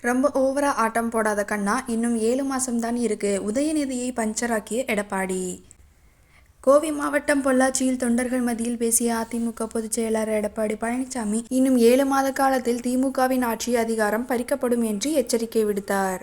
ரொம்ப ஓவரா ஆட்டம் போடாத கண்ணா இன்னும் ஏழு மாதம்தான் இருக்கு. உதயநிதியை பஞ்சராக்கிய எடப்பாடி. கோவை மாவட்டம் பொள்ளாச்சியில் தொண்டர்கள் மத்தியில் பேசிய அதிமுக பொதுச் செயலாளர் எடப்பாடி பழனிசாமி இன்னும் ஏழு மாத காலத்தில் திமுகவின் ஆட்சி அதிகாரம் பறிக்கப்படும் என்று எச்சரிக்கை விடுத்தார்.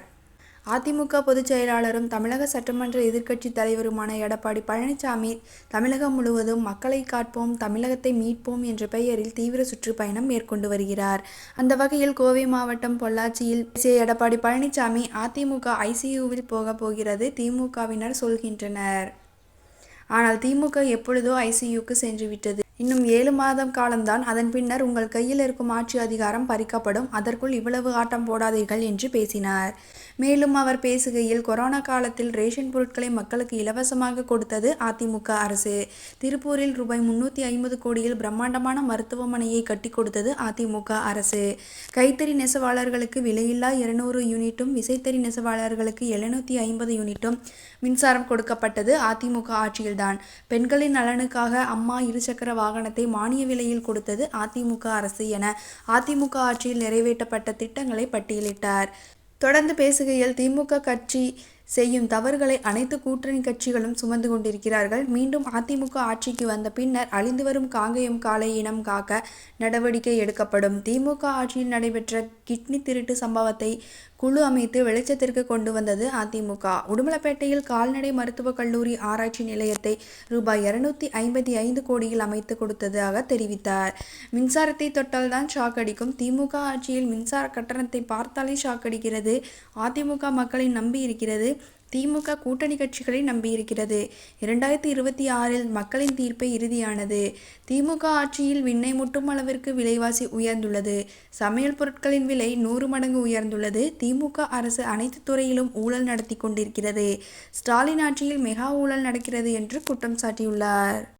அதிமுக பொதுச் செயலாளரும் தமிழக சட்டமன்ற எதிர்க்கட்சி தலைவருமான எடப்பாடி பழனிசாமி தமிழகம் முழுவதும் மக்களை காட்போம் தமிழகத்தை மீட்போம் என்ற பெயரில் தீவிர சுற்றுப்பயணம் மேற்கொண்டு வருகிறார். அந்த வகையில் கோவை மாவட்டம் பொள்ளாச்சியில் பேசிய எடப்பாடி பழனிசாமி அதிமுக ஐசியூவில் போக போகிறது திமுகவினர் சொல்கின்றனர். ஆனால் திமுக எப்பொழுதோ ஐசியூக்கு சென்றுவிட்டது. இன்னும் ஏழு மாதம் காலம்தான். அதன் பின்னர் உங்கள் கையில் இருக்கும் ஆட்சி அதிகாரம் பறிக்கப்படும். அதற்குள் இவ்வளவு ஆட்டம் போடாதீர்கள் என்று பேசினார். மேலும் அவர் பேசுகையில் கொரோனா காலத்தில் ரேஷன் பொருட்களை மக்களுக்கு இலவசமாக கொடுத்தது அதிமுக அரசு. திருப்பூரில் ரூபாய் முன்னூற்றி ஐம்பது கோடியில் பிரம்மாண்டமான மருத்துவமனையை கட்டி கொடுத்தது அதிமுக அரசு. கைத்தறி நெசவாளர்களுக்கு விலையில்லா இருநூறு யூனிட்டும் விசைத்தறி நெசவாளர்களுக்கு எழுநூற்றி ஐம்பது யூனிட்டும் மின்சாரம் கொடுக்கப்பட்டது அதிமுக ஆட்சியில்தான். பெண்களின் நலனுக்காக அம்மா இருசக்கர வாகனத்தை மானிய விலையில் கொடுத்தது அதிமுக அரசு என அதிமுக ஆட்சியில் நிறைவேற்றப்பட்ட திட்டங்களை பட்டியலிட்டார். தொடர்ந்து பேசுகையில் திமுக கட்சி செய்யும் தவறுகளை அனைத்து கூட்டணி கட்சிகளும் சுமந்து கொண்டிருக்கிறார்கள். மீண்டும் அதிமுக ஆட்சிக்கு வந்த பின்னர் அழிந்து வரும் காங்கேயம் காலை இனம் காக்க நடவடிக்கை எடுக்கப்படும். திமுக ஆட்சியில் நடைபெற்ற கிட்னி திருட்டு சம்பவத்தை குழு அமைத்து வெளிச்சத்திற்கு கொண்டு வந்தது அதிமுக. உடுமலப்பேட்டையில் கால்நடை மருத்துவக் கல்லூரி ஆராய்ச்சி நிலையத்தை ரூபாய் இருநூத்தி ஐம்பத்தி ஐந்து கோடியில் அமைத்து கொடுத்ததாக தெரிவித்தார். மின்சாரத்தை தொட்டால்தான் ஷாக் அடிக்கும். திமுக ஆட்சியில் மின்சார கட்டணத்தை பார்த்தாலே ஷாக் அடிக்கிறது. அதிமுக மக்களை நம்பி இருக்கிறது திமுக கூட்டணி கட்சிகளை நம்பியிருக்கிறது. இரண்டாயிரத்தி இருபத்தி ஆறில் மக்களின் தீர்ப்பை இறுதியானது. திமுக ஆட்சியில் விண்ணை முட்டும் அளவிற்கு விலைவாசி உயர்ந்துள்ளது. சமையல் பொருட்களின் விலை நூறு மடங்கு உயர்ந்துள்ளது. திமுக அரசு அனைத்து துறையிலும் ஊழல் நடத்தி கொண்டிருக்கிறது. ஸ்டாலின் ஆட்சியில் மெகா ஊழல் நடக்கிறது என்று குற்றம் சாட்டியுள்ளார்.